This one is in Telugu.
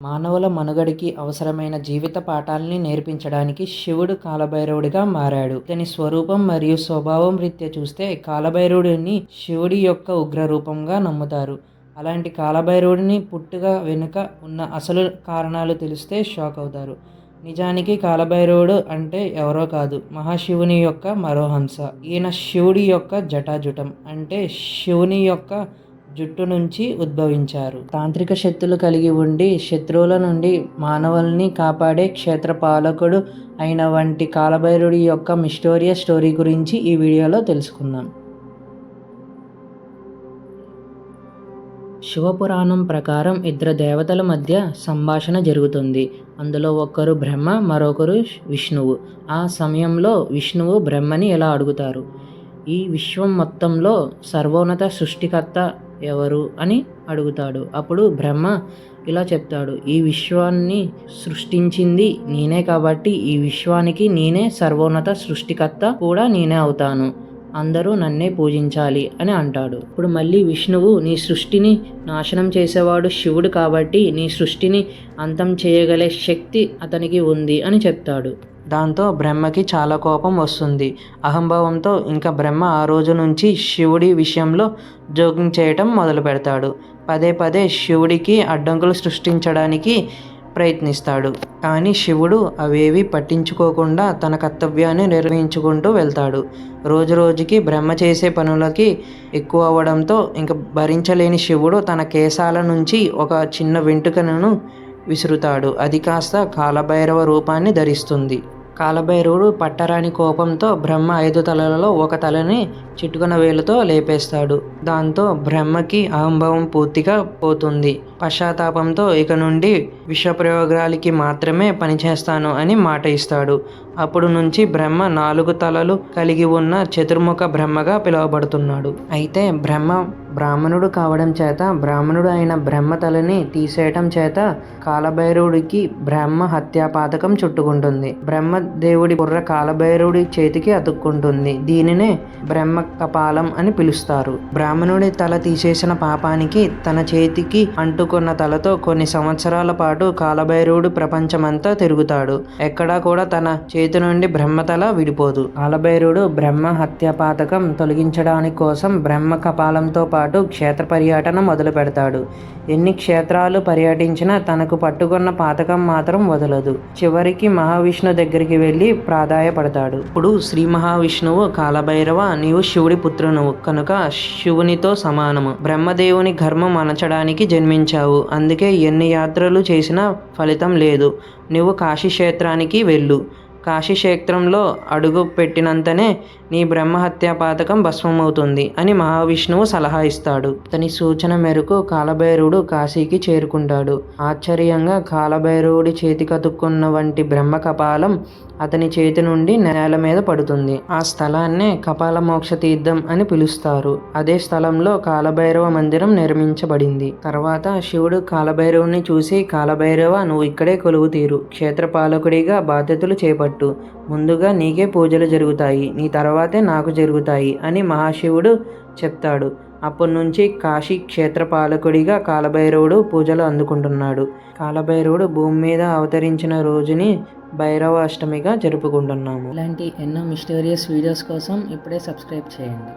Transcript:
మానవుల మనుగడకి అవసరమైన జీవిత పాఠాల్ని నేర్పించడానికి శివుడు కాలభైరవుడిగా మారాడు. ఇతని స్వరూపం మరియు స్వభావం రీత్యా చూస్తే కాలభైరవుడిని శివుడి యొక్క ఉగ్రరూపంగా నమ్ముతారు. అలాంటి కాలభైరవుడిని పుట్టుగా వెనుక ఉన్న అసలు కారణాలు తెలిస్తే షాక్ అవుతారు. నిజానికి కాలభైరవుడు అంటే ఎవరో కాదు మహాశివుని యొక్క మరో హంస. ఈయన శివుడి యొక్క జటాజుటం అంటే శివుని యొక్క జుట్టు నుంచి ఉద్భవించారు. తాంత్రిక శక్తులు కలిగి ఉండి శత్రువుల నుండి మానవుల్ని కాపాడే క్షేత్రపాలకుడు అయిన వంటి కాలభైరుడి యొక్క మిస్టోరియా స్టోరీ గురించి ఈ వీడియోలో తెలుసుకుందాం. శివపురాణం ప్రకారం ఇద్దరు దేవతల మధ్య సంభాషణ జరుగుతుంది. అందులో ఒకరు బ్రహ్మ మరొకరు విష్ణువు. ఆ సమయంలో విష్ణువు బ్రహ్మని ఎలా అడుగుతారు? ఈ విశ్వం మొత్తంలో సర్వోన్నత సృష్టికర్త ఎవరు అని అడుగుతాడు. అప్పుడు బ్రహ్మ ఇలా చెప్తాడు ఈ విశ్వాన్ని సృష్టించింది నేనే కాబట్టి ఈ విశ్వానికి నేనే సర్వోన్నత సృష్టికర్త కూడా నేనే అవుతాను. అందరూ నన్నే పూజించాలి అని అంటాడు. ఇప్పుడు మళ్ళీ విష్ణువు నీ సృష్టిని నాశనం చేసేవాడు శివుడు కాబట్టి నీ సృష్టిని అంతం చేయగలే శక్తి అతనికి ఉంది అని చెప్తాడు. దాంతో బ్రహ్మకి చాలా కోపం వస్తుంది. అహంభావంతో ఇంకా బ్రహ్మ ఆ రోజు నుంచి శివుడి విషయంలో జోక్యం చేయటం మొదలు పెడతాడు. పదే పదే శివుడికి అడ్డంకులు సృష్టించడానికి ప్రయత్నిస్తాడు. కానీ శివుడు అవేవి పట్టించుకోకుండా తన కర్తవ్యాన్ని నిర్వహించుకుంటూ వెళ్తాడు. రోజు రోజుకి బ్రహ్మ చేసే పనులకి ఎక్కువ అవ్వడంతో ఇంక భరించలేని శివుడు తన కేశాల నుంచి ఒక చిన్న వెంట్రుకను విసురుతాడు. అది కాస్త కాలభైరవ రూపాన్ని ధరిస్తుంది. కాలభైరవుడు పట్టరాని కోపంతో బ్రహ్మ ఐదు తలలలో ఒక తలని చిటుకున వేలుతో లేపేస్తాడు. దాంతో బ్రహ్మకి అహంభావం పూర్తిగా పోతుంది. పశ్చాత్తాపంతో ఇక నుండి విషప్రయోగాలకి మాత్రమే పనిచేస్తాను అని మాట ఇస్తాడు. అప్పుడు నుంచి బ్రహ్మ నాలుగు తలలు కలిగి ఉన్న చతుర్ముఖ బ్రహ్మగా పిలువబడుతున్నాడు. అయితే బ్రహ్మ బ్రాహ్మణుడు కావడం చేత బ్రాహ్మణుడు అయిన బ్రహ్మ తలని తీసేయటం చేత కాలభైరవుడికి బ్రహ్మ హత్యాపాతకం చుట్టుకుంటుంది. బ్రహ్మ దేవుడి బుర్ర కాలభైరవుడి చేతికి అతుక్కుంటుంది. దీనినే బ్రహ్మ కపాలం అని పిలుస్తారు. బ్రాహ్మణుడి తల తీసేసిన పాపానికి తన చేతికి అంటుకున్న తలతో కొన్ని సంవత్సరాల పాటు కాలభైరవుడు ప్రపంచమంతా తిరుగుతాడు. ఎక్కడా కూడా తన చేతి నుండి బ్రహ్మతల విడిపోదు. కాలభైరవుడు బ్రహ్మ హత్య పాతకం తొలగించడానికి కోసం బ్రహ్మ కపాలంతో పాటు పాటు క్షేత్ర పర్యటన మొదలు పెడతాడు. ఎన్ని క్షేత్రాలు పర్యటించినా తనకు పట్టుకున్న పాతకం మాత్రం వదలదు. చివరికి మహావిష్ణు దగ్గరికి వెళ్ళి ప్రాధాయపడతాడు. ఇప్పుడు శ్రీ మహావిష్ణువు కాలభైరవ నీవు శివుడి పుత్రునువు. కనుక శివునితో సమానము. బ్రహ్మదేవుని ఘర్మం అనచడానికి జన్మించావు. అందుకే ఎన్ని యాత్రలు చేసినా ఫలితం లేదు. నువ్వు కాశీ క్షేత్రానికి వెళ్ళు. కాశీక్షేత్రంలో అడుగు పెట్టినంతనే నీ బ్రహ్మహత్యా పాతకం భస్మమవుతుంది అని మహావిష్ణువు సలహా ఇస్తాడు. అతని సూచన మేరకు కాలభైరవుడు కాశీకి చేరుకుంటాడు. ఆశ్చర్యంగా కాలభైరవుడి చేతికతుక్కున్న వంటి బ్రహ్మ కపాలం అతని చేతి నుండి నేల మీద పడుతుంది. ఆ స్థలాన్నే కపాల మోక్ష తీర్థం అని పిలుస్తారు. అదే స్థలంలో కాలభైరవ మందిరం నిర్మించబడింది. తర్వాత శివుడు కాలభైరవుని చూసి కాలభైరవ నువ్వు ఇక్కడే కొలువు తీరు. క్షేత్రపాలకుడిగా బాధ్యతలు చేపట్టు. ముందుగా నీకే పూజలు జరుగుతాయి. నీ తర్వాతే నాకు జరుగుతాయి అని మహాశివుడు చెప్తాడు. అప్పటి నుంచి కాశీ క్షేత్రపాలకుడిగా కాలభైరవుడు పూజలు అందుకుంటున్నాడు. కాలభైరవుడు భూమి మీద అవతరించిన రోజుని భైరవ అష్టమిగా జరుపుకుంటున్నాము. ఇలాంటి ఎన్నో మిస్టీరియస్ వీడియోస్ కోసం ఇప్పుడే సబ్స్క్రైబ్ చేయండి.